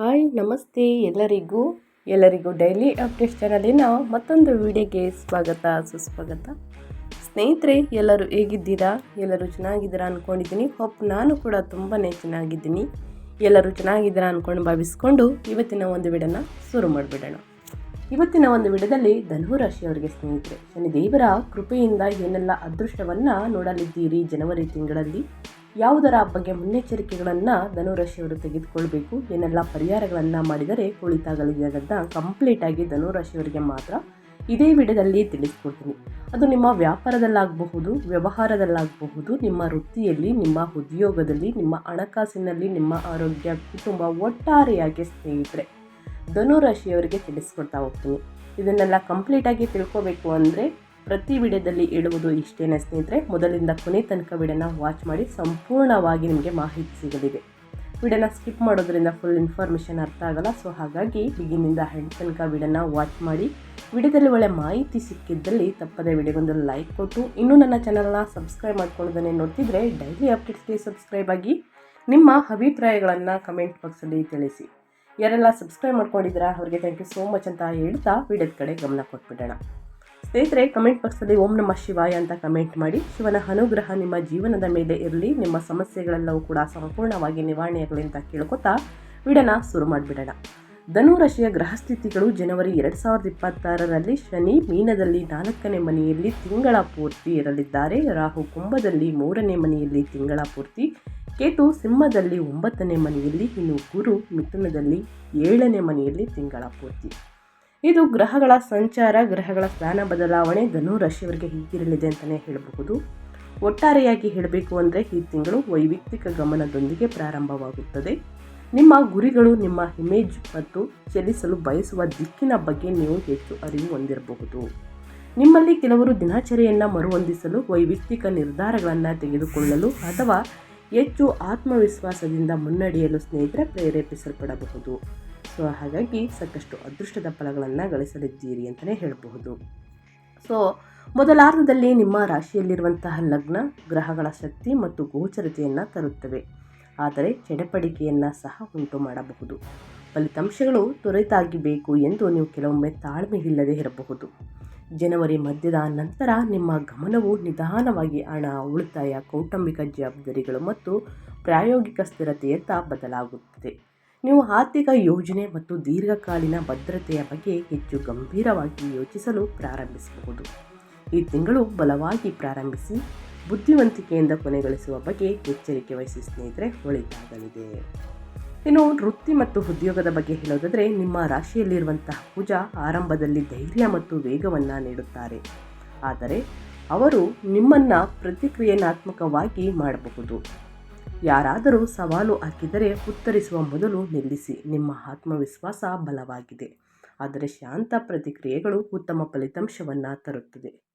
Hi, ನಮಸ್ತೆ ಎಲ್ಲರಿಗೂ. ಎಲ್ಲರಿಗೂ ಡೈಲಿ ಅಪ್ಡೇಟ್ ಚಾನಲಿನ ಮತ್ತೊಂದು ವಿಡಿಯೋಗೆ ಸ್ವಾಗತ, ಸುಸ್ವಾಗತ. ಸ್ನೇಹಿತರೆ, ಎಲ್ಲರೂ ಹೇಗಿದ್ದೀರಾ? ಎಲ್ಲರೂ ಚೆನ್ನಾಗಿದ್ದೀರಾ ಅಂದ್ಕೊಂಡಿದ್ದೀನಿ ಹೋಪ್ ನಾನು ಕೂಡ ತುಂಬಾ ಚೆನ್ನಾಗಿದ್ದೀನಿ. ಎಲ್ಲರೂ ಚೆನ್ನಾಗಿದ್ದೀರಾ ಅಂದ್ಕೊಂಡು ಭಾವಿಸ್ಕೊಂಡು ಇವತ್ತಿನ ಒಂದು ವಿಡಿಯೋನ ಶುರು ಮಾಡಿಬಿಡೋಣ. ಇವತ್ತಿನ ಒಂದು ವಿಡದಲ್ಲಿ ಧನು ರಾಶಿಯವರಿಗೆ ಸ್ನೇಹಿತರೆ, ಶನಿದೇವರ ಕೃಪೆಯಿಂದ ಏನೆಲ್ಲ ಅದೃಷ್ಟವನ್ನು ನೋಡಲಿದ್ದೀರಿ ಜನವರಿ ತಿಂಗಳಲ್ಲಿ? ಯಾವುದರ ಬಗ್ಗೆ ಮುನ್ನೆಚ್ಚರಿಕೆಗಳನ್ನು ಧನುರಾಶಿಯವರು ತೆಗೆದುಕೊಳ್ಬೇಕು, ಏನೆಲ್ಲ ಪರಿಹಾರಗಳನ್ನು ಮಾಡಿದರೆ ಒಳಿತಾಗಲಿದೆ ಅನ್ನೋದನ್ನ ಕಂಪ್ಲೀಟಾಗಿ ಧನುರಾಶಿಯವರಿಗೆ ಮಾತ್ರ ಇದೇ ವಿಡಿಯೋದಲ್ಲಿ ತಿಳಿಸ್ಕೊಡ್ತೀನಿ. ಅದು ನಿಮ್ಮ ವ್ಯಾಪಾರದಲ್ಲಾಗಬಹುದು, ವ್ಯವಹಾರದಲ್ಲಾಗಬಹುದು, ನಿಮ್ಮ ವೃತ್ತಿಯಲ್ಲಿ, ನಿಮ್ಮ ಉದ್ಯೋಗದಲ್ಲಿ, ನಿಮ್ಮ ಹಣಕಾಸಿನಲ್ಲಿ, ನಿಮ್ಮ ಆರೋಗ್ಯ ಕುಟುಂಬ ಒಟ್ಟಾರೆಯಾಗಿ ಸ್ನೇಹಿತರೆ, ಧನುರಾಶಿಯವರಿಗೆ ತಿಳಿಸ್ಕೊಡ್ತಾ ಹೋಗ್ತೀನಿ. ಇದನ್ನೆಲ್ಲ ಕಂಪ್ಲೀಟಾಗಿ ತಿಳ್ಕೋಬೇಕು ಅಂದರೆ ಪ್ರತಿ ವಿಡಿಯೋದಲ್ಲಿ ಹೇಳುವುದು ಇಷ್ಟೇನೆ ಸ್ನೇಹಿತರೆ. ಮೊದಲಿಂದ ಕೊನೆ ತನಕ ವಿಡಿಯೋನ ವಾಚ್ ಮಾಡಿ ಸಂಪೂರ್ಣವಾಗಿ ನಿಮಗೆ ಮಾಹಿತಿ ಸಿಗಲಿದೆ. ವಿಡಿಯೋನ ಸ್ಕಿಪ್ ಮಾಡೋದ್ರಿಂದ ಫುಲ್ ಇನ್ಫಾರ್ಮೇಷನ್ ಅರ್ಥ ಆಗಲ್ಲ. ಸೊ ಹಾಗಾಗಿ ಬಿಗಿನಿಂದ ಹೆಂಡ್ ತನಕ ವಿಡಿಯೋನ ವಾಚ್ ಮಾಡಿ, ವಿಡಿಯೋದಲ್ಲಿ ಒಳ್ಳೆ ಮಾಹಿತಿ ಸಿಕ್ಕಿದ್ದಲ್ಲಿ ತಪ್ಪದೆ ವಿಡಿಯೋಗೊಂದು ಲೈಕ್ ಕೊಟ್ಟು, ಇನ್ನೂ ನನ್ನ ಚಾನಲ್ನ ಸಬ್ಸ್ಕ್ರೈಬ್ ಮಾಡ್ಕೊಳ್ಳೋದನ್ನೇ ನೋಡ್ತಿದ್ರೆ ಡೈಲಿ ಅಪ್ಡೇಟ್ಸ್ಗೆ ಸಬ್ಸ್ಕ್ರೈಬ್ ಆಗಿ, ನಿಮ್ಮ ಅಭಿಪ್ರಾಯಗಳನ್ನು ಕಮೆಂಟ್ ಬಾಕ್ಸಲ್ಲಿ ತಿಳಿಸಿ. ಯಾರೆಲ್ಲ ಸಬ್ಸ್ಕ್ರೈಬ್ ಮಾಡ್ಕೊಂಡಿದ್ದೀರಾ, ಅವರಿಗೆ ಥ್ಯಾಂಕ್ ಯು ಸೋ ಮಚ್ ಅಂತ ಹೇಳ್ತಾ ವಿಡಿಯೋದ ಕಡೆ ಗಮನ ಕೊಟ್ಬಿಡೋಣ. ಸ್ನೇಹಿತರೆ ಕಮೆಂಟ್ ಬಾಕ್ಸಲ್ಲಿ ಓಂ ನಮ ಶಿವಾಯ ಅಂತ ಕಮೆಂಟ್ ಮಾಡಿ. ಶಿವನ ಅನುಗ್ರಹ ನಿಮ್ಮ ಜೀವನದ ಮೇಲೆ ಇರಲಿ. ನಿಮ್ಮ ಸಮಸ್ಯೆಗಳೆಲ್ಲವೂ ಕೂಡ ಸಂಪೂರ್ಣವಾಗಿ ನಿವಾರಣೆಯಾಗಲಿ ಅಂತ ಕೇಳ್ಕೊತಾ ವಿಡಿಯೋನ ಶುರು ಮಾಡಿಬಿಡೋಣ. ಧನುರಾಶಿಯ ಗ್ರಹ ಸ್ಥಿತಿಗಳು ಜನವರಿ ಎರಡು ಸಾವಿರದ ಇಪ್ಪತ್ತಾರರಲ್ಲಿ ಶನಿ ಮೀನದಲ್ಲಿ ನಾಲ್ಕನೇ ಮನೆಯಲ್ಲಿ ತಿಂಗಳ ಪೂರ್ತಿ ಇರಲಿದ್ದಾರೆ. ರಾಹು ಕುಂಭದಲ್ಲಿ ಮೂರನೇ ಮನೆಯಲ್ಲಿ ತಿಂಗಳ ಪೂರ್ತಿ. ಕೇತು ಸಿಂಹದಲ್ಲಿ ಒಂಬತ್ತನೇ ಮನೆಯಲ್ಲಿ. ಇನ್ನು ಗುರು ಮಿಥುನದಲ್ಲಿ ಏಳನೇ ಮನೆಯಲ್ಲಿ ತಿಂಗಳ ಪೂರ್ತಿ. ಇದು ಗ್ರಹಗಳ ಸಂಚಾರ, ಗ್ರಹಗಳ ಸ್ಥಾನ ಬದಲಾವಣೆ, ಧನು ರಾಶಿಯವರಿಗೆ ಹೀಗಿರಲಿದೆ ಅಂತಲೇ ಹೇಳಬಹುದು. ಒಟ್ಟಾರೆಯಾಗಿ ಹೇಳಬೇಕು ಅಂದರೆ ಈ ತಿಂಗಳು ವೈಯಕ್ತಿಕ ಗಮನದೊಂದಿಗೆ ಪ್ರಾರಂಭವಾಗುತ್ತದೆ. ನಿಮ್ಮ ಗುರಿಗಳು, ನಿಮ್ಮ ಇಮೇಜ್ ಮತ್ತು ಚಲಿಸಲು ಬಯಸುವ ದಿಕ್ಕಿನ ಬಗ್ಗೆ ನೀವು ಹೆಚ್ಚು ಅರಿವು ಹೊಂದಿರಬಹುದು. ನಿಮ್ಮಲ್ಲಿ ಕೆಲವರು ದಿನಚರಿಯನ್ನು ಮರುಹೊಂದಿಸಲು, ವೈಯಕ್ತಿಕ ನಿರ್ಧಾರಗಳನ್ನು ತೆಗೆದುಕೊಳ್ಳಲು ಅಥವಾ ಹೆಚ್ಚು ಆತ್ಮವಿಶ್ವಾಸದಿಂದ ಮುನ್ನಡೆಯಲು ಸ್ನೇಹಿತರೆ ಪ್ರೇರೇಪಿಸಲ್ಪಡಬಹುದು. ಸೊ ಹಾಗಾಗಿ ಸಾಕಷ್ಟು ಅದೃಷ್ಟದ ಫಲಗಳನ್ನು ಗಳಿಸಲಿದ್ದೀರಿ ಅಂತಲೇ ಹೇಳಬಹುದು. ಸೊ ಮೊದಲಾರ್ಧದಲ್ಲಿ ನಿಮ್ಮ ರಾಶಿಯಲ್ಲಿರುವಂತಹ ಲಗ್ನ, ಗ್ರಹಗಳ ಶಕ್ತಿ ಮತ್ತು ಗೋಚರತೆಯನ್ನು ತರುತ್ತವೆ. ಆದರೆ ಚಡಪಡಿಕೆಯನ್ನು ಸಹ ಉಂಟು ಮಾಡಬಹುದು. ಫಲಿತಾಂಶಗಳು ತ್ವರಿತಾಗಿ ಬೇಕು ಎಂದು ನೀವು ಕೆಲವೊಮ್ಮೆ ತಾಳ್ಮೆ ಇಲ್ಲದೆ ಇರಬಹುದು. ಜನವರಿ ಮಧ್ಯದ ನಂತರ ನಿಮ್ಮ ಗಮನವು ನಿಧಾನವಾಗಿ ಹಣ, ಉಳಿತಾಯ, ಕೌಟುಂಬಿಕ ಜವಾಬ್ದಾರಿಗಳು ಮತ್ತು ಪ್ರಾಯೋಗಿಕ ಸ್ಥಿರತೆಯತ್ತ ಬದಲಾಗುತ್ತದೆ. ನೀವು ಆರ್ಥಿಕ ಯೋಜನೆ ಮತ್ತು ದೀರ್ಘಕಾಲೀನ ಭದ್ರತೆಯ ಬಗ್ಗೆ ಹೆಚ್ಚು ಗಂಭೀರವಾಗಿ ಯೋಚಿಸಲು ಪ್ರಾರಂಭಿಸಬಹುದು. ಈ ತಿಂಗಳು ಬಲವಾಗಿ ಪ್ರಾರಂಭಿಸಿ, ಬುದ್ಧಿವಂತಿಕೆಯಿಂದ ಕೊನೆಗೊಳಿಸುವ ಬಗ್ಗೆ ಎಚ್ಚರಿಕೆ ವಹಿಸಿ ಸ್ನೇಹಿತರೆ, ಒಳಿತಾಗಲಿದೆ. ಇನ್ನು ವೃತ್ತಿ ಮತ್ತು ಉದ್ಯೋಗದ ಬಗ್ಗೆ ಹೇಳೋದಾದರೆ, ನಿಮ್ಮ ರಾಶಿಯಲ್ಲಿರುವಂತಹ ಪೂಜಾ ಆರಂಭದಲ್ಲಿ ಧೈರ್ಯ ಮತ್ತು ವೇಗವನ್ನು ನೀಡುತ್ತಾರೆ. ಆದರೆ, ಅವರು ನಿಮ್ಮನ್ನು ಪ್ರತಿಕ್ರಿಯೆನಾತ್ಮಕವಾಗಿ ಮಾಡಬಹುದು. ಯಾರಾದರೂ ಸವಾಲು ಹಾಕಿದರೆ ಉತ್ತರಿಸುವ ಮೊದಲು ನಿಲ್ಲಿಸಿ ನಿಮ್ಮ ಆತ್ಮವಿಶ್ವಾಸ ಬಲವಾಗಿದೆ. ಆದರೆ ಶಾಂತ ಪ್ರತಿಕ್ರಿಯೆಗಳು ಉತ್ತಮ ಫಲಿತಾಂಶವನ್ನು ತರುತ್ತದೆ.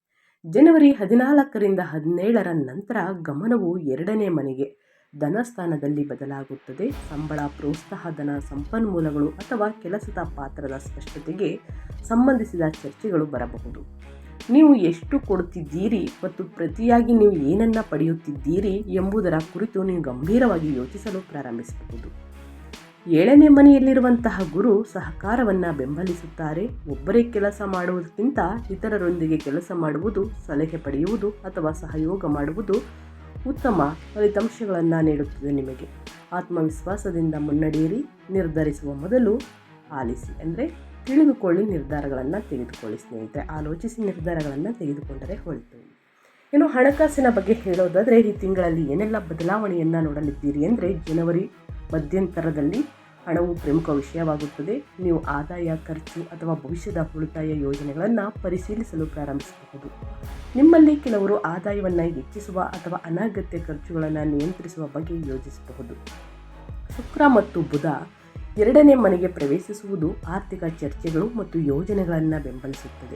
ಜನವರಿ ಹದಿನಾಲ್ಕರಿಂದ ಹದಿನೇಳರ ನಂತರ ಗಮನವು ಎರಡನೇ ಮನೆಗೆ. ಧನಸ್ಥಾನದಲ್ಲಿ ಬದಲಾಗುತ್ತದೆ. ಸಂಬಳ, ಪ್ರೋತ್ಸಾಹ, ಧನ ಸಂಪನ್ಮೂಲಗಳು ಅಥವಾ ಕೆಲಸದ ಪಾತ್ರದ ಸ್ಪಷ್ಟತೆಗೆ ಸಂಬಂಧಿಸಿದ ಚರ್ಚೆಗಳು ಬರಬಹುದು. ನೀವು ಎಷ್ಟು ಕೊಡುತ್ತಿದ್ದೀರಿ ಮತ್ತು ಪ್ರತಿಯಾಗಿ ನೀವು ಏನನ್ನು ಪಡೆಯುತ್ತಿದ್ದೀರಿ ಎಂಬುದರ ಕುರಿತು ನೀವು ಗಂಭೀರವಾಗಿ ಯೋಚಿಸಲು ಪ್ರಾರಂಭಿಸಬಹುದು. ಏಳನೇ ಮನೆಯಲ್ಲಿರುವಂತಹ ಗುರು ಸಹಕಾರವನ್ನು ಬೆಂಬಲಿಸುತ್ತಾರೆ. ಒಬ್ಬರೇ ಕೆಲಸ ಮಾಡುವುದಕ್ಕಿಂತ ಇತರರೊಂದಿಗೆ ಕೆಲಸ ಮಾಡುವುದು, ಸಲಹೆ ಪಡೆಯುವುದು ಅಥವಾ ಸಹಯೋಗ ಮಾಡುವುದು ಉತ್ತಮ ಫಲಿತಾಂಶಗಳನ್ನು ನೀಡುತ್ತದೆ ನಿಮಗೆ. ಆತ್ಮವಿಶ್ವಾಸದಿಂದ ಮುನ್ನಡೆಯಿರಿ, ನಿರ್ಧರಿಸುವ ಮೊದಲು ಆಲಿಸಿ. ಅಂದರೆ ತಿಳಿದುಕೊಳ್ಳಿ ನಿರ್ಧಾರಗಳನ್ನು ತೆಗೆದುಕೊಳ್ಳಿ, ಸ್ನೇಹಿತರೆ. ಆಲೋಚಿಸಿ ನಿರ್ಧಾರಗಳನ್ನು ತೆಗೆದುಕೊಂಡರೆ ಹೊಳಿತು ಇನ್ನು ಹಣಕಾಸಿನ ಬಗ್ಗೆ ಹೇಳೋದಾದರೆ, ಈ ತಿಂಗಳಲ್ಲಿ ಏನೆಲ್ಲ ಬದಲಾವಣೆಯನ್ನು ನೋಡಲಿದ್ದೀರಿ ಅಂದರೆ, ಜನವರಿ ಮಧ್ಯಂತರದಲ್ಲಿ ಹಣವು ಪ್ರಮುಖ ವಿಷಯವಾಗುತ್ತದೆ. ನೀವು ಆದಾಯ ಖರ್ಚು ಅಥವಾ ಭವಿಷ್ಯದ ಉಳಿತಾಯ ಯೋಜನೆಗಳನ್ನು ಪರಿಶೀಲಿಸಲು ಪ್ರಾರಂಭಿಸಬಹುದು. ನಿಮ್ಮಲ್ಲಿ ಕೆಲವರು ಆದಾಯವನ್ನು ಹೆಚ್ಚಿಸುವ ಅಥವಾ ಅನಗತ್ಯ ಖರ್ಚುಗಳನ್ನು ನಿಯಂತ್ರಿಸುವ ಬಗ್ಗೆ ಯೋಜಿಸಬಹುದು. ಶುಕ್ರ ಮತ್ತು ಬುಧ ಎರಡನೇ ಮನೆಗೆ ಪ್ರವೇಶಿಸುವುದು ಆರ್ಥಿಕ ಚರ್ಚೆಗಳು ಮತ್ತು ಯೋಜನೆಗಳನ್ನು ಬೆಂಬಲಿಸುತ್ತದೆ.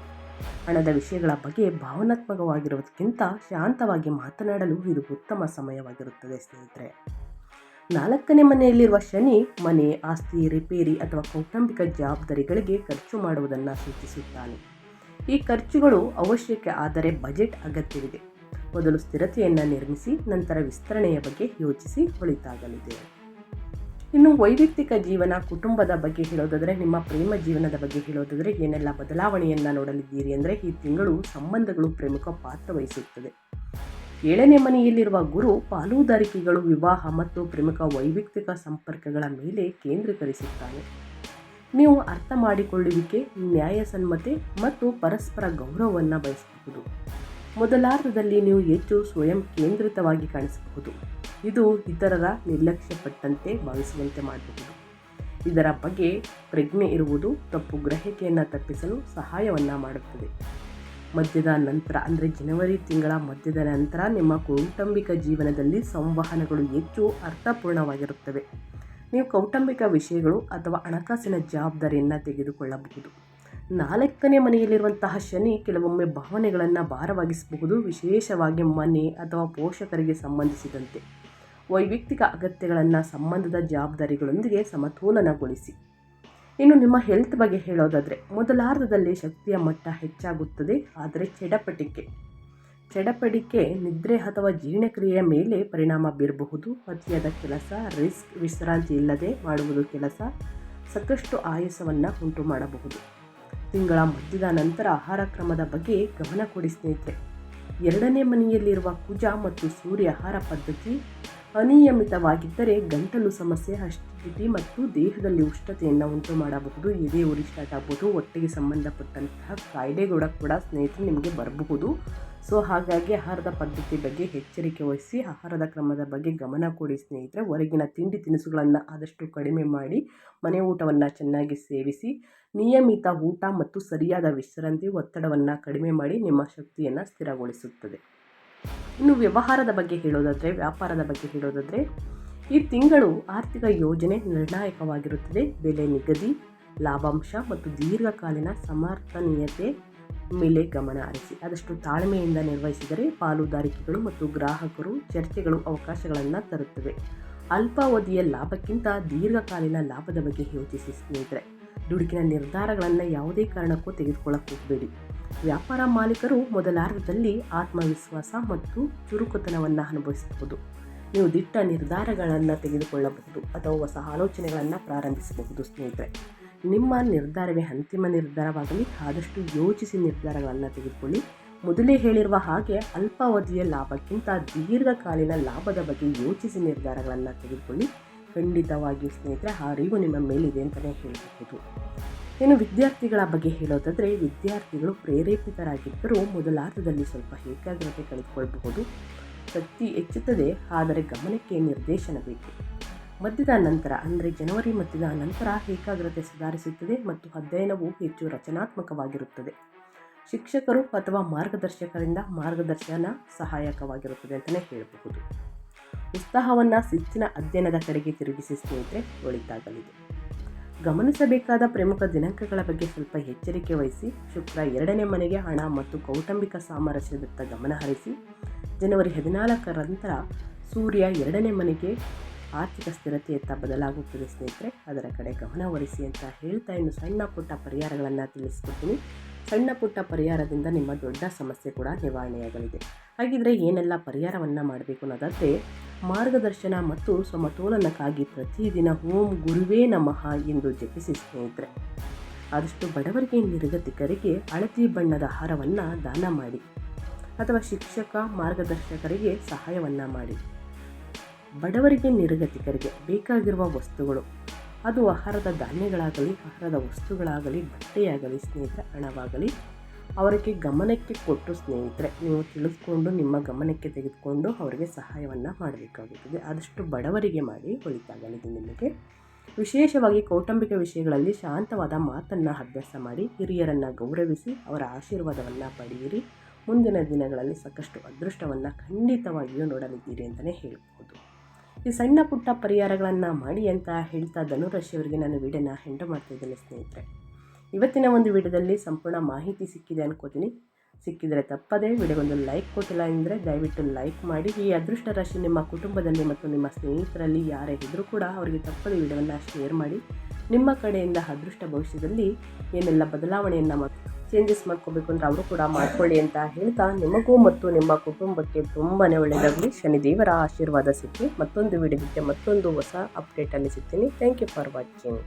ಹಣದ ವಿಷಯಗಳ ಬಗ್ಗೆ ಭಾವನಾತ್ಮಕವಾಗಿರುವುದಕ್ಕಿಂತ ಶಾಂತವಾಗಿ ಮಾತನಾಡಲು ಇದು ಉತ್ತಮ ಸಮಯವಾಗಿರುತ್ತದೆ, ಸ್ನೇಹಿತರೆ. ನಾಲ್ಕನೇ ಮನೆಯಲ್ಲಿರುವ ಶನಿ ಮನೆ, ಆಸ್ತಿ, ರಿಪೇರಿ ಅಥವಾ ಕೌಟುಂಬಿಕ ಜವಾಬ್ದಾರಿಗಳಿಗೆ ಖರ್ಚು ಮಾಡುವುದನ್ನು ಸೂಚಿಸುತ್ತಾನೆ. ಈ ಖರ್ಚುಗಳು ಅವಶ್ಯಕ ಆದರೆ ಬಜೆಟ್ ಅಗತ್ಯವಿದೆ. ಮೊದಲು ಸ್ಥಿರತೆಯನ್ನು ನಿರ್ಮಿಸಿ, ನಂತರ ವಿಸ್ತರಣೆಯ ಬಗ್ಗೆ ಯೋಚಿಸಿ, ಒಳಿತಾಗಲಿದೆ. ಇನ್ನು ವೈಯಕ್ತಿಕ ಜೀವನ, ಕುಟುಂಬದ ಬಗ್ಗೆ ಹೇಳೋದಾದರೆ, ನಿಮ್ಮ ಪ್ರೇಮ ಜೀವನದ ಬಗ್ಗೆ ಹೇಳೋದಾದರೆ, ಏನೆಲ್ಲ ಬದಲಾವಣೆಯನ್ನು ನೋಡಲಿದ್ದೀರಿ ಅಂದರೆ, ಈ ತಿಂಗಳು ಸಂಬಂಧಗಳು ಪ್ರಮುಖ ಪಾತ್ರ ವಹಿಸುತ್ತದೆ. ಏಳನೇ ಮನೆಯಲ್ಲಿರುವ ಗುರು ಪಾಲುದಾರಿಕೆಗಳು, ವಿವಾಹ ಮತ್ತು ಪ್ರಮುಖ ವೈಯಕ್ತಿಕ ಸಂಪರ್ಕಗಳ ಮೇಲೆ ಕೇಂದ್ರೀಕರಿಸುತ್ತಾನೆ ನೀವು ಅರ್ಥ ಮಾಡಿಕೊಳ್ಳುವಿಕೆ ನ್ಯಾಯಸಮ್ಮತೆ ಮತ್ತು ಪರಸ್ಪರ ಗೌರವವನ್ನು ಬಯಸಬಹುದು. ಮೊದಲಾರ್ಧದಲ್ಲಿ ನೀವು ಹೆಚ್ಚು ಸ್ವಯಂ ಕೇಂದ್ರಿತವಾಗಿ ಕಾಣಿಸಬಹುದು. ಇದು ಇತರರ ನಿರ್ಲಕ್ಷ್ಯಪಟ್ಟಂತೆ ಭಾವಿಸುವಂತೆ ಮಾಡಬಹುದು ಇದರ ಬಗ್ಗೆ ಪ್ರಜ್ಞೆ ಇರುವುದು ತಪ್ಪು ಗ್ರಹಿಕೆಯನ್ನು ತಪ್ಪಿಸಲು ಸಹಾಯವನ್ನು ಮಾಡುತ್ತದೆ. ಮಧ್ಯದ ನಂತರ, ಅಂದರೆ ಜನವರಿ ತಿಂಗಳ ಮಧ್ಯದ ನಂತರ ನಿಮ್ಮ ಕೌಟುಂಬಿಕ ಜೀವನದಲ್ಲಿ ಸಂವಹನಗಳು ಹೆಚ್ಚು ಅರ್ಥಪೂರ್ಣವಾಗಿರುತ್ತವೆ. ನೀವು ಕೌಟುಂಬಿಕ ವಿಷಯಗಳು ಅಥವಾ ಹಣಕಾಸಿನ ಜವಾಬ್ದಾರಿಯನ್ನು ತೆಗೆದುಕೊಳ್ಳಬಹುದು. ನಾಲ್ಕನೇ ಮನೆಯಲ್ಲಿರುವಂತಹ ಶನಿ ಕೆಲವೊಮ್ಮೆ ಭಾವನೆಗಳನ್ನು ಭಾರವಾಗಿಸಬಹುದು, ವಿಶೇಷವಾಗಿ ಮನೆ ಅಥವಾ ಪೋಷಕರಿಗೆ ಸಂಬಂಧಿಸಿದಂತೆ. ವೈಯಕ್ತಿಕ ಅಗತ್ಯಗಳನ್ನು ಸಂಬಂಧದ ಜವಾಬ್ದಾರಿಗಳೊಂದಿಗೆ ಸಮತೋಲನಗೊಳಿಸಿ. ಇನ್ನು ನಿಮ್ಮ ಹೆಲ್ತ್ ಬಗ್ಗೆ ಹೇಳೋದಾದರೆ ಮೊದಲಾರ್ಧದಲ್ಲಿ ಶಕ್ತಿಯ ಮಟ್ಟ ಹೆಚ್ಚಾಗುತ್ತದೆ, ಆದರೆ ಚಡಪಟಿಕೆ ಚಡಪಡಿಕೆ, ನಿದ್ರೆ ಅಥವಾ ಜೀರ್ಣಕ್ರಿಯೆಯ ಮೇಲೆ ಪರಿಣಾಮ ಬೀರಬಹುದು. ಅತಿಯಾದ ಕೆಲಸ, ರಿಸ್ಕ್, ವಿಶ್ರಾಂತಿ ಇಲ್ಲದೆ ಮಾಡುವುದು ಕೆಲಸ, ಸಾಕಷ್ಟು ಆಯಾಸವನ್ನು ಉಂಟು ಮಾಡಬಹುದು. ತಿಂಗಳ ಮಧ್ಯದ ನಂತರ ಆಹಾರ ಕ್ರಮದ ಬಗ್ಗೆ ಗಮನ ಕೊಡಿ ಸ್ನೇಹಿತರೆ. ಎರಡನೇ ಮನೆಯಲ್ಲಿರುವ ಕುಜ ಮತ್ತು ಸೂರ್ಯ ಆಹಾರ ಪದ್ಧತಿ ಅನಿಯಮಿತವಾಗಿದ್ದರೆ ಗಂಟಲು ಸಮಸ್ಯೆ, ಅಸ್ಥಿತಿ ಮತ್ತು ದೇಹದಲ್ಲಿ ಉಷ್ಣತೆಯನ್ನು ಉಂಟು ಮಾಡಬಹುದು ಎದೆ, ಉರಿ ಸ್ಟಾರ್ಟ್ ಆಗ್ಬೋದು. ಹೊಟ್ಟೆಗೆ ಸಂಬಂಧಪಟ್ಟಂತಹ ಕಾಯಿಲೆಗಳ ಕೂಡ ಸ್ನೇಹಿತರು ನಿಮಗೆ ಬರಬಹುದು. ಸೊ ಹಾಗಾಗಿ ಆಹಾರದ ಪದ್ಧತಿ ಬಗ್ಗೆ ಎಚ್ಚರಿಕೆ ವಹಿಸಿ, ಆಹಾರದ ಕ್ರಮದ ಬಗ್ಗೆ ಗಮನ ಕೊಡಿ ಸ್ನೇಹಿತರೆ. ಹೊರಗಿನ ತಿಂಡಿ ತಿನಿಸುಗಳನ್ನು ಆದಷ್ಟು ಕಡಿಮೆ ಮಾಡಿ, ಮನೆ ಊಟವನ್ನು ಚೆನ್ನಾಗಿ ಸೇವಿಸಿ, ನಿಯಮಿತ ಊಟ ಮತ್ತು ಸರಿಯಾದ ವಿಶ್ರಾಂತಿ ಒತ್ತಡವನ್ನು ಕಡಿಮೆ ಮಾಡಿ ನಿಮ್ಮ ಶಕ್ತಿಯನ್ನು ಸ್ಥಿರಗೊಳಿಸುತ್ತದೆ. ಇನ್ನು ವ್ಯವಹಾರದ ಬಗ್ಗೆ ಹೇಳೋದಾದರೆ, ವ್ಯಾಪಾರದ ಬಗ್ಗೆ ಹೇಳೋದಾದರೆ, ಈ ತಿಂಗಳು ಆರ್ಥಿಕ ಯೋಜನೆ ನಿರ್ಣಾಯಕವಾಗಿರುತ್ತದೆ. ಬೆಲೆ ನಿಗದಿ, ಲಾಭಾಂಶ ಮತ್ತು ದೀರ್ಘಕಾಲೀನ ಸಮರ್ಥನೀಯತೆ ಮೇಲೆ ಗಮನ ಹರಿಸಿ. ಆದಷ್ಟು ತಾಳ್ಮೆಯಿಂದ ನಿರ್ವಹಿಸಿದರೆ ಪಾಲುದಾರಿಕೆಗಳು ಮತ್ತು ಗ್ರಾಹಕರು ಚರ್ಚೆಗಳು ಅವಕಾಶಗಳನ್ನು ತರುತ್ತವೆ. ಅಲ್ಪಾವಧಿಯ ಲಾಭಕ್ಕಿಂತ ದೀರ್ಘಕಾಲೀನ ಲಾಭದ ಬಗ್ಗೆ ಯೋಚಿಸಿ ಸ್ನೇಹಿತರೆ. ದುಡುಕಿನ ನಿರ್ಧಾರಗಳನ್ನು ಯಾವುದೇ ಕಾರಣಕ್ಕೂ ತೆಗೆದುಕೊಳ್ಳಕ್ಕೆ ಹೋಗಬೇಡಿ. ವ್ಯಾಪಾರ ಮಾಲೀಕರು ಮೊದಲಾರ್ಧದಲ್ಲಿ ಆತ್ಮವಿಶ್ವಾಸ ಮತ್ತು ಚುರುಕುತನವನ್ನು ಅನುಭವಿಸಬಹುದು. ನೀವು ದಿಟ್ಟ ನಿರ್ಧಾರಗಳನ್ನು ತೆಗೆದುಕೊಳ್ಳಬಹುದು ಅಥವಾ ಹೊಸ ಆಲೋಚನೆಗಳನ್ನು ಪ್ರಾರಂಭಿಸಬಹುದು ಸ್ನೇಹಿತರೆ. ನಿಮ್ಮ ನಿರ್ಧಾರವೇ ಅಂತಿಮ ನಿರ್ಧಾರವಾಗಲಿ, ಆದಷ್ಟು ಯೋಚಿಸಿ ನಿರ್ಧಾರಗಳನ್ನು ತೆಗೆದುಕೊಳ್ಳಿ. ಮೊದಲೇ ಹೇಳಿರುವ ಹಾಗೆ ಅಲ್ಪಾವಧಿಯ ಲಾಭಕ್ಕಿಂತ ದೀರ್ಘಕಾಲೀನ ಲಾಭದ ಬಗ್ಗೆ ಯೋಚಿಸಿ ನಿರ್ಧಾರಗಳನ್ನು ತೆಗೆದುಕೊಳ್ಳಿ. ಖಂಡಿತವಾಗಿಯೂ ಸ್ನೇಹಿತರೆ, ಆ ಅರಿವು ನಿಮ್ಮ ಮೇಲಿದೆ ಅಂತಲೇ ಹೇಳಬಹುದು. ಇನ್ನು ವಿದ್ಯಾರ್ಥಿಗಳ ಬಗ್ಗೆ ಹೇಳೋದಾದರೆ ವಿದ್ಯಾರ್ಥಿಗಳು ಪ್ರೇರೇಪಿತರಾಗಿದ್ದರೂ ಮೊದಲಾರ್ಧದಲ್ಲಿ ಸ್ವಲ್ಪ ಏಕಾಗ್ರತೆ ಕಳೆದುಕೊಳ್ಳಬಹುದು ಶಕ್ತಿ ಹೆಚ್ಚುತ್ತದೆ, ಆದರೆ ಗಮನಕ್ಕೆ ನಿರ್ದೇಶನ ಬೇಕು. ಮಧ್ಯದ ನಂತರ, ಅಂದರೆ ಜನವರಿ ಮಧ್ಯದ ನಂತರ ಏಕಾಗ್ರತೆ ಸುಧಾರಿಸುತ್ತದೆ ಮತ್ತು ಅಧ್ಯಯನವು ಹೆಚ್ಚು ರಚನಾತ್ಮಕವಾಗಿರುತ್ತದೆ. ಶಿಕ್ಷಕರು ಅಥವಾ ಮಾರ್ಗದರ್ಶಕರಿಂದ ಮಾರ್ಗದರ್ಶನ ಸಹಾಯಕವಾಗಿರುತ್ತದೆ ಅಂತಲೇ ಹೇಳಬಹುದು. ಉತ್ಸಾಹವನ್ನು ಶಿಸ್ತಿನ ಅಧ್ಯಯನದ ಕಡೆಗೆ ತಿರುಗಿಸಿ ಸ್ನೇಹಿತರೆ, ಒಳಿತಾಗಲಿದೆ. ಗಮನಿಸಬೇಕಾದ ಪ್ರಮುಖ ದಿನಾಂಕಗಳ ಬಗ್ಗೆ ಸ್ವಲ್ಪ ಎಚ್ಚರಿಕೆ ವಹಿಸಿ ಶುಕ್ರ ಎರಡನೇ ಮನೆಗೆ ಹಣ ಮತ್ತು ಕೌಟುಂಬಿಕ ಸಾಮರಸ್ಯದತ್ತ ಗಮನ ಹರಿಸಿ ಜನವರಿ ಹದಿನಾಲ್ಕರ ನಂತರ ಸೂರ್ಯ ಎರಡನೇ ಮನೆಗೆ ಆರ್ಥಿಕ ಸ್ಥಿರತೆಯತ್ತ ಬದಲಾಗುತ್ತದೆ ಸ್ನೇಹಿತರೆ. ಅದರ ಕಡೆ ಗಮನ ವಹಿಸಿ ಅಂತ ಹೇಳ್ತಾ ಇನ್ನು ಸಣ್ಣ ಪುಟ್ಟ ಪರಿಹಾರಗಳನ್ನು ತಿಳಿಸ್ಕೊಡ್ತೀನಿ. ಸಣ್ಣ ಪುಟ್ಟ ಪರಿಹಾರದಿಂದ ನಿಮ್ಮ ದೊಡ್ಡ ಸಮಸ್ಯೆ ಕೂಡ ನಿವಾರಣೆಯಾಗಲಿದೆ. ಹಾಗಿದ್ರೆ ಏನೆಲ್ಲ ಪರಿಹಾರವನ್ನು ಮಾಡಬೇಕು ಅನ್ನೋದಾದರೆ ಮಾರ್ಗದರ್ಶನ ಮತ್ತು ಸಮತೋಲನಕ್ಕಾಗಿ ಪ್ರತಿದಿನ ಓಂ ಗುರುವೇ ನಮಃ ಎಂದು ಜಪಿಸಿ ಸ್ನೇಹಿತರೆ, ಆದಷ್ಟು ಬಡವರಿಗೆ ನಿರ್ಗತಿಕರಿಗೆ ಹಳದಿ ಬಣ್ಣದ ಹಾರವನ್ನು ದಾನ ಮಾಡಿ ಅಥವಾ ಶಿಕ್ಷಕ, ಮಾರ್ಗದರ್ಶಕರಿಗೆ ಸಹಾಯವನ್ನು ಮಾಡಿ. ಬಡವರಿಗೆ ನಿರ್ಗತಿಕರಿಗೆ ಬೇಕಾಗಿರುವ ವಸ್ತುಗಳು, ಅದು ಆಹಾರದ ಧಾನ್ಯಗಳಾಗಲಿ, ಆಹಾರದ ವಸ್ತುಗಳಾಗಲಿ, ಬಟ್ಟೆಯಾಗಲಿ ಸ್ನೇಹಿತರೆ, ಹಣವಾಗಲಿ ಅವರಿಗೆ ಗಮನಕ್ಕೆ ಕೊಟ್ಟು ಸ್ನೇಹಿತರೆ, ನೀವು ತಿಳಿಸ್ಕೊಂಡು ನಿಮ್ಮ ಗಮನಕ್ಕೆ ತೆಗೆದುಕೊಂಡು ಅವರಿಗೆ ಸಹಾಯವನ್ನು ಮಾಡಬೇಕಾಗುತ್ತದೆ. ಆದಷ್ಟು ಬಡವರಿಗೆ ಮಾಡಿ ಒಳಿತಾಗಲಿದೆ ನಿಮಗೆ. ವಿಶೇಷವಾಗಿ ಕೌಟುಂಬಿಕ ವಿಷಯಗಳಲ್ಲಿ ಶಾಂತವಾದ ಮಾತನ್ನು ಅಭ್ಯಾಸ ಮಾಡಿ, ಹಿರಿಯರನ್ನು ಗೌರವಿಸಿ, ಅವರ ಆಶೀರ್ವಾದವನ್ನು ಪಡೆಯಿರಿ. ಮುಂದಿನ ದಿನಗಳಲ್ಲಿ ಸಾಕಷ್ಟು ಅದೃಷ್ಟವನ್ನು ಖಂಡಿತವಾಗಿಯೂ ನೋಡಲಿದ್ದೀರಿ ಅಂತಲೇ ಹೇಳ್ಬೋದು. ಈ ಸಣ್ಣ ಪುಟ್ಟ ಪರಿಹಾರಗಳನ್ನು ಮಾಡಿ ಅಂತ ಹೇಳ್ತಾ ಧನುರಾಶಿಯವರಿಗೆ ನಾನು ವಿಡಿಯೋನ ಹೆಂಡ ಮಾಡ್ತಾಯಿದ್ದೇನೆ ಸ್ನೇಹಿತರೆ. ಇವತ್ತಿನ ಒಂದು ವಿಡಿಯೋದಲ್ಲಿ ಸಂಪೂರ್ಣ ಮಾಹಿತಿ ಸಿಕ್ಕಿದೆ ಅನ್ಕೋತೀನಿ. ಸಿಕ್ಕಿದರೆ ತಪ್ಪದೇ ವಿಡಿಯೋಗೊಂದು ಲೈಕ್ ಕೊಟ್ಟಿಲ್ಲ ಅಂದರೆ ದಯವಿಟ್ಟು ಲೈಕ್ ಮಾಡಿ. ಈ ಅದೃಷ್ಟ ರಾಶಿ ನಿಮ್ಮ ಕುಟುಂಬದಲ್ಲಿ ಮತ್ತು ನಿಮ್ಮ ಸ್ನೇಹಿತರಲ್ಲಿ ಯಾರೇ ಇದ್ದರೂ ಕೂಡ ಅವರಿಗೆ ತಪ್ಪದೇ ವಿಡಿಯೋವನ್ನು ಶೇರ್ ಮಾಡಿ. ನಿಮ್ಮ ಕಡೆಯಿಂದ ಅದೃಷ್ಟ ಭವಿಷ್ಯದಲ್ಲಿ ಏನೆಲ್ಲ ಬದಲಾವಣೆಯನ್ನು ಮತ್ತು ಚೇಂಜಸ್ ಮಾಡ್ಕೋಬೇಕು ಅಂದರೆ ಅವರು ಕೂಡ ಮಾಡ್ಕೊಳ್ಳಿ ಅಂತ ಹೇಳ್ತಾ ನಿಮಗೂ ಮತ್ತು ನಿಮ್ಮ ಕುಟುಂಬಕ್ಕೆ ತುಂಬಾ ಒಳ್ಳೆಯದಾಗಲಿ. ಶನಿದೇವರ ಆಶೀರ್ವಾದ ಸಿಕ್ಕಿ ಮತ್ತೊಂದು ವಿಡಿಯೋದಕ್ಕೆ ಮತ್ತೊಂದು ಹೊಸ ಅಪ್ಡೇಟಲ್ಲಿ ಸಿಗ್ತೀನಿ. Thank you for watching